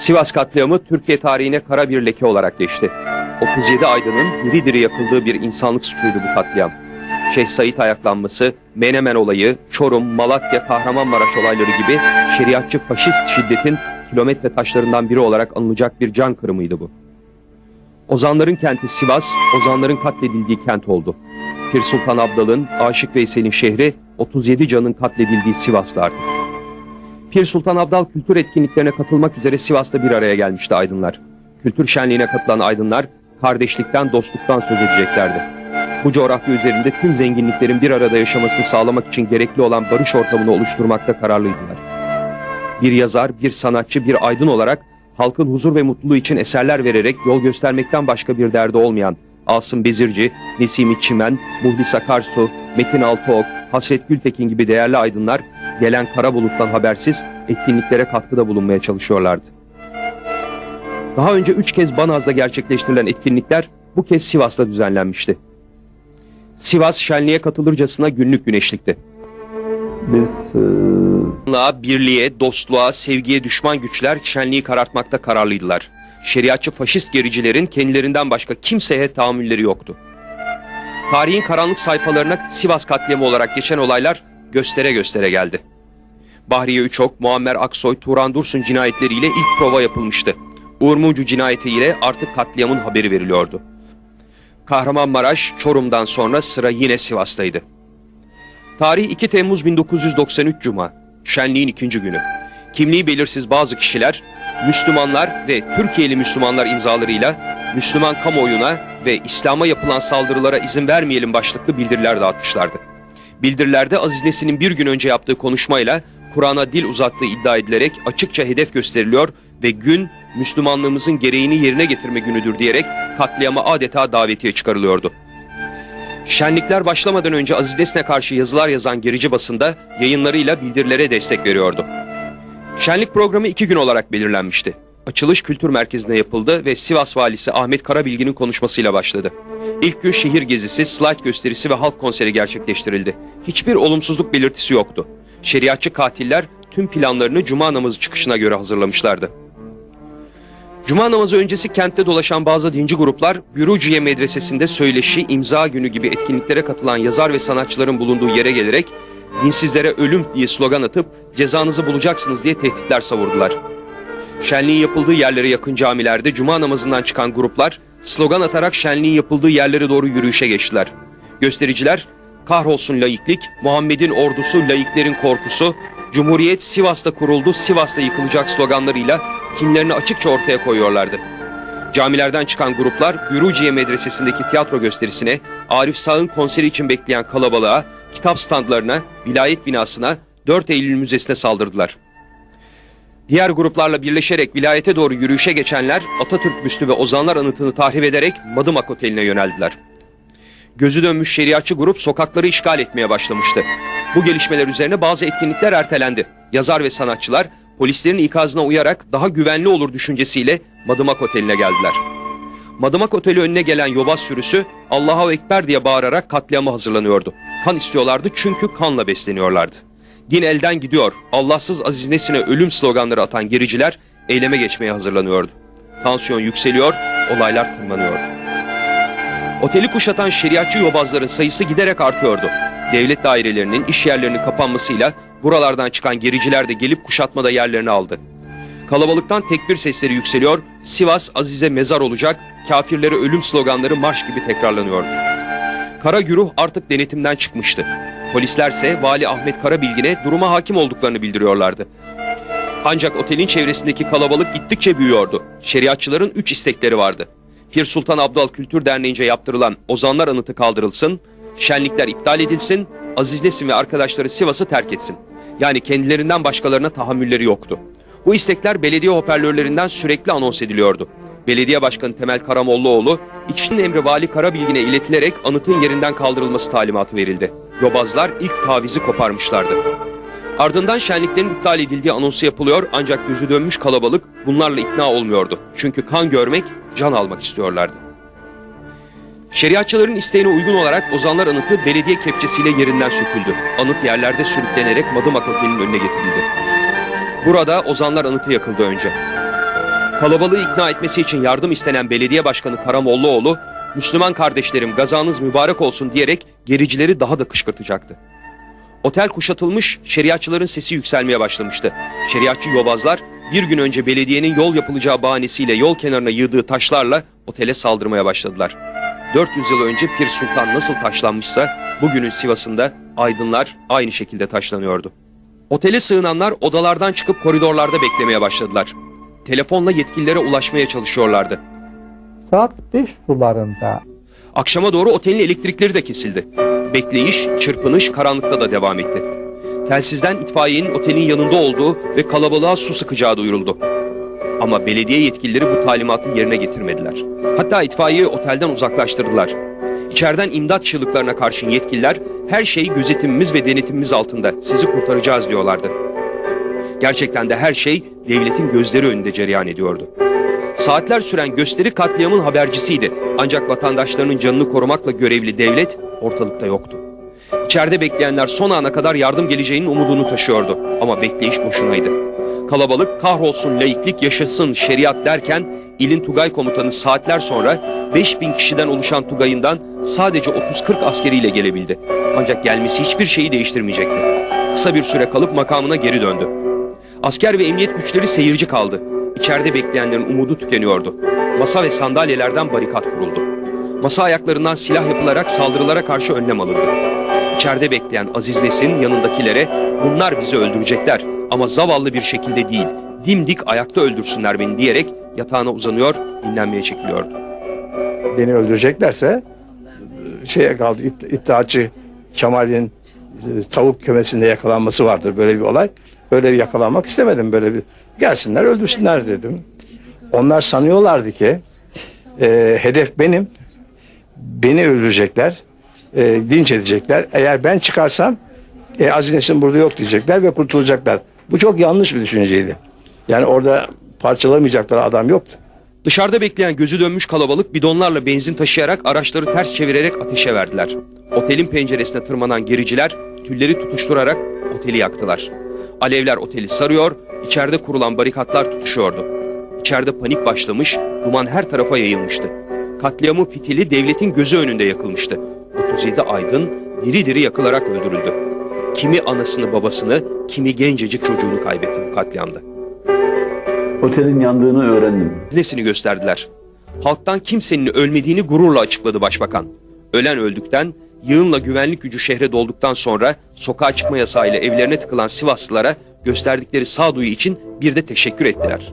Sivas katliamı Türkiye tarihine kara bir leke olarak geçti. 37 aydının diri diri yakıldığı bir insanlık suçuydu bu katliam. Şeyh Said ayaklanması, Menemen olayı, Çorum, Malatya, Kahramanmaraş olayları gibi şeriatçı faşist şiddetin kilometre taşlarından biri olarak anılacak bir can kırımıydı bu. Ozanların kenti Sivas, ozanların katledildiği kent oldu. Pir Sultan Abdal'ın, Aşık Veysel'in şehri 37 canın katledildiği Sivas'ta artık. Pir Sultan Abdal kültür etkinliklerine katılmak üzere Sivas'ta bir araya gelmişti aydınlar. Kültür şenliğine katılan aydınlar kardeşlikten, dostluktan söz edeceklerdi. Bu coğrafya üzerinde tüm zenginliklerin bir arada yaşamasını sağlamak için gerekli olan barış ortamını oluşturmakta kararlıydılar. Bir yazar, bir sanatçı, bir aydın olarak halkın huzur ve mutluluğu için eserler vererek yol göstermekten başka bir derdi olmayan Asım Bezirci, Nesimi Çimen, Muhlis Akarsu, Metin Altıok, Hasret Gültekin gibi değerli aydınlar gelen kara buluttan habersiz etkinliklere katkıda bulunmaya çalışıyorlardı. Daha önce üç kez Banaz'da gerçekleştirilen etkinlikler bu kez Sivas'ta düzenlenmişti. Sivas şenliğe katılırcasına günlük güneşlikti. Biz e, birliğe, dostluğa, sevgiye düşman güçler şenliği karartmakta kararlıydılar. Şeriatçı faşist gericilerin kendilerinden başka kimseye tahammülleri yoktu. Tarihin karanlık sayfalarına Sivas katliamı olarak geçen olaylar göstere göstere geldi. Bahriye Üçok, Muammer Aksoy, Turan Dursun cinayetleriyle ilk prova yapılmıştı. Uğur Mumcu cinayetiyle artık katliamın haberi veriliyordu. Kahramanmaraş, Çorum'dan sonra sıra yine Sivas'taydı. Tarih 2 Temmuz 1993 Cuma. Şenliğin ikinci günü. Kimliği belirsiz bazı kişiler, Müslümanlar ve Türkiye'li Müslümanlar imzalarıyla Müslüman kamuoyuna ve İslam'a yapılan saldırılara izin vermeyelim başlıklı bildiriler dağıtmışlardı. Bildirilerde Aziz Nesin'in bir gün önce yaptığı konuşmayla Kur'an'a dil uzattığı iddia edilerek açıkça hedef gösteriliyor ve gün Müslümanlığımızın gereğini yerine getirme günüdür diyerek katliama adeta davetiye çıkarılıyordu. Şenlikler başlamadan önce Aziz Nesin'e karşı yazılar yazan gerici basında yayınlarıyla bildirilere destek veriyordu. Şenlik programı iki gün olarak belirlenmişti. Açılış kültür merkezinde yapıldı ve Sivas valisi Ahmet Karabilgi'nin konuşmasıyla başladı. İlk gün şehir gezisi, slide gösterisi ve halk konseri gerçekleştirildi. Hiçbir olumsuzluk belirtisi yoktu. Şeriatçı katiller tüm planlarını cuma namazı çıkışına göre hazırlamışlardı. Cuma namazı öncesi kentte dolaşan bazı dinci gruplar Büruciye Medresesi'nde söyleşi, imza günü gibi etkinliklere katılan yazar ve sanatçıların bulunduğu yere gelerek dinsizlere ölüm diye slogan atıp cezanızı bulacaksınız diye tehditler savurdular. Şenliğin yapıldığı yerlere yakın camilerde cuma namazından çıkan gruplar slogan atarak şenliğin yapıldığı yerlere doğru yürüyüşe geçtiler. Göstericiler kahrolsun laiklik, Muhammed'in ordusu laiklerin korkusu, Cumhuriyet Sivas'ta kuruldu, Sivas'ta yıkılacak sloganlarıyla kinlerini açıkça ortaya koyuyorlardı. Camilerden çıkan gruplar Büruciye Medresesi'ndeki tiyatro gösterisine, Arif Sağ'ın konseri için bekleyen kalabalığa, kitap standlarına, vilayet binasına, 4 Eylül Müzesi'ne saldırdılar. Diğer gruplarla birleşerek vilayete doğru yürüyüşe geçenler Atatürk büstü ve ozanlar anıtını tahrip ederek Madımak Oteli'ne yöneldiler. Gözü dönmüş şeriatçı grup sokakları işgal etmeye başlamıştı. Bu gelişmeler üzerine bazı etkinlikler ertelendi. Yazar ve sanatçılar polislerin ikazına uyarak daha güvenli olur düşüncesiyle Madımak Oteli'ne geldiler. Madımak Oteli önüne gelen yobaz sürüsü Allahu Ekber diye bağırarak katliama hazırlanıyordu. Kan istiyorlardı çünkü kanla besleniyorlardı. Din elden gidiyor, Allahsız Aziz Nesin'e ölüm sloganları atan gericiler eyleme geçmeye hazırlanıyordu. Tansiyon yükseliyor, olaylar tırmanıyordu. Oteli kuşatan şeriatçı yobazların sayısı giderek artıyordu. Devlet dairelerinin, iş yerlerinin kapanmasıyla buralardan çıkan gericiler de gelip kuşatmada yerlerini aldı. Kalabalıktan tekbir sesleri yükseliyor, Sivas Aziz'e mezar olacak, kafirlere ölüm sloganları marş gibi tekrarlanıyordu. Kara güruh artık denetimden çıkmıştı. Polislerse Vali Ahmet Karabilgin'e duruma hakim olduklarını bildiriyorlardı. Ancak otelin çevresindeki kalabalık gittikçe büyüyordu. Şeriatçıların üç istekleri vardı. Pir Sultan Abdal Kültür Derneği'nce yaptırılan Ozanlar Anıtı kaldırılsın, şenlikler iptal edilsin, Aziz Nesin ve arkadaşları Sivas'ı terk etsin. Yani kendilerinden başkalarına tahammülleri yoktu. Bu istekler belediye hoparlörlerinden sürekli anons ediliyordu. Belediye Başkanı Temel Karamollaoğlu, İçişleri Emri Vali Karabilgin'e iletilerek anıtın yerinden kaldırılması talimatı verildi. Yobazlar ilk tavizi koparmışlardı. Ardından şenliklerin iptal edildiği anonsu yapılıyor ancak gözü dönmüş kalabalık bunlarla ikna olmuyordu. Çünkü kan görmek, can almak istiyorlardı. Şeriatçıların isteğine uygun olarak Ozanlar Anıtı belediye kepçesiyle yerinden söküldü. Anıt yerlerde sürüklenerek Madımak Oteli'nin önüne getirildi. Burada Ozanlar Anıtı yakıldı önce. Kalabalığı ikna etmesi için yardım istenen belediye başkanı Karamollaoğlu, Müslüman kardeşlerim gazanız mübarek olsun diyerek gericileri daha da kışkırtacaktı. Otel kuşatılmış, şeriatçıların sesi yükselmeye başlamıştı. Şeriatçı yobazlar bir gün önce belediyenin yol yapılacağı bahanesiyle yol kenarına yığdığı taşlarla otele saldırmaya başladılar. 400 yıl önce Pir Sultan nasıl taşlanmışsa bugünün Sivas'ında aydınlar aynı şekilde taşlanıyordu. Otele sığınanlar odalardan çıkıp koridorlarda beklemeye başladılar. Telefonla yetkililere ulaşmaya çalışıyorlardı. saat 5 sularında Akşama doğru otelin elektrikleri de kesildi. Bekleyiş, çırpınış karanlıkta da devam etti. Telsizden itfaiyenin otelin yanında olduğu ve kalabalığa su sıkacağı duyuruldu. Ama belediye yetkilileri bu talimatı yerine getirmediler. Hatta itfaiyeyi otelden uzaklaştırdılar. İçeriden imdat çığlıklarına karşın yetkililer her şey gözetimimiz ve denetimimiz altında sizi kurtaracağız diyorlardı. Gerçekten de her şey devletin gözleri önünde cereyan ediyordu. Saatler süren gösteri katliamın habercisiydi. Ancak vatandaşlarının canını korumakla görevli devlet ortalıkta yoktu. İçeride bekleyenler son ana kadar yardım geleceğinin umudunu taşıyordu. Ama bekleyiş boşunaydı. Kalabalık kahrolsun laiklik yaşasın şeriat derken ilin Tugay komutanı saatler sonra 5000 kişiden oluşan Tugay'ından sadece 30-40 askeriyle gelebildi. Ancak gelmesi hiçbir şeyi değiştirmeyecekti. Kısa bir süre kalıp makamına geri döndü. Asker ve emniyet güçleri seyirci kaldı. İçeride bekleyenlerin umudu tükeniyordu. Masa ve sandalyelerden barikat kuruldu. Masa ayaklarından silah yapılarak saldırılara karşı önlem alındı. İçeride bekleyen Aziz Nesin yanındakilere bunlar bizi öldürecekler ama zavallı bir şekilde değil, dimdik ayakta öldürsünler beni diyerek yatağına uzanıyor, dinlenmeye çekiliyordu. beni öldüreceklerse şeye kaldı İttihatçı Kemal'in e, tavuk kümesinde yakalanması vardır böyle bir olay. Böyle bir yakalanmak istemedim böyle bir gelsinler öldürsünler dedim. Onlar sanıyorlardı ki e, hedef benim. Beni öldürecekler. E, linç edecekler. Eğer ben çıkarsam e, Aziz burada yok diyecekler ve kurtulacaklar. Bu çok yanlış bir düşünceydi. Yani orada parçalamayacakları adam yoktu. Dışarıda bekleyen gözü dönmüş kalabalık bidonlarla benzin taşıyarak araçları ters çevirerek ateşe verdiler. Otelin penceresine tırmanan gericiler tülleri tutuşturarak oteli yaktılar. Alevler oteli sarıyor, içeride kurulan barikatlar tutuşuyordu. İçeride panik başlamış, duman her tarafa yayılmıştı. Katliamın fitili devletin gözü önünde yakılmıştı. 37 aydın diri diri yakılarak öldürüldü. Kimi anasını babasını, kimi gencecik çocuğunu kaybetti bu katliamda. Otelin yandığını öğrendim. nesini gösterdiler. Halktan kimsenin ölmediğini gururla açıkladı başbakan. Ölen öldükten, yığınla güvenlik gücü şehre dolduktan sonra sokağa çıkma yasağıyla evlerine tıkılan Sivaslılara gösterdikleri sağduyu için bir de teşekkür ettiler.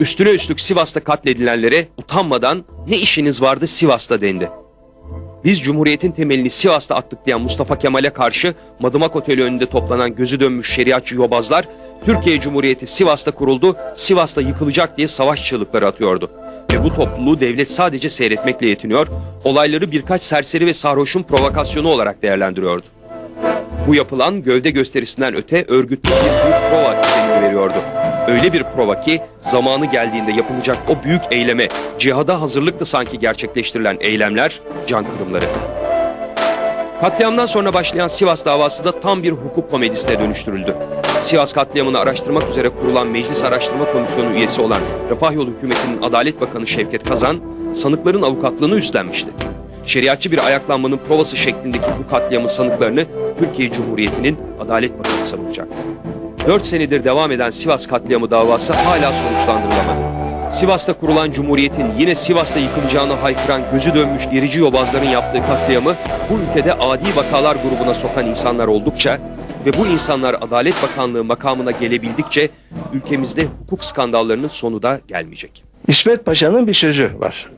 Üstüne üstlük Sivas'ta katledilenlere utanmadan ne işiniz vardı Sivas'ta dendi. Biz Cumhuriyet'in temelini Sivas'ta attık diyen Mustafa Kemal'e karşı Madımak Oteli önünde toplanan gözü dönmüş şeriatçı yobazlar Türkiye Cumhuriyeti Sivas'ta kuruldu, Sivas'ta yıkılacak diye savaş çığlıkları atıyordu. Ve bu topluluğu devlet sadece seyretmekle yetiniyor, olayları birkaç serseri ve sarhoşun provokasyonu olarak değerlendiriyordu. Bu yapılan gövde gösterisinden öte örgütlü bir büyük prova veriyordu. Öyle bir prova ki zamanı geldiğinde yapılacak o büyük eyleme, cihada hazırlıkla sanki gerçekleştirilen eylemler can kırımları. Katliamdan sonra başlayan Sivas davası da tam bir hukuk komedisine dönüştürüldü. Sivas katliamını araştırmak üzere kurulan Meclis Araştırma Komisyonu üyesi olan Refah Yolu Hükümeti'nin Adalet Bakanı Şevket Kazan, sanıkların avukatlığını üstlenmişti. Şeriatçı bir ayaklanmanın provası şeklindeki bu katliamın sanıklarını Türkiye Cumhuriyeti'nin Adalet Bakanı savunacaktı. 4 senedir devam eden Sivas katliamı davası hala sonuçlandırılamadı. Sivas'ta kurulan Cumhuriyet'in yine Sivas'ta yıkılacağını haykıran gözü dönmüş gerici yobazların yaptığı katliamı bu ülkede adi vakalar grubuna sokan insanlar oldukça ve bu insanlar Adalet Bakanlığı makamına gelebildikçe ülkemizde hukuk skandallarının sonu da gelmeyecek. İsmet Paşa'nın bir sözü var.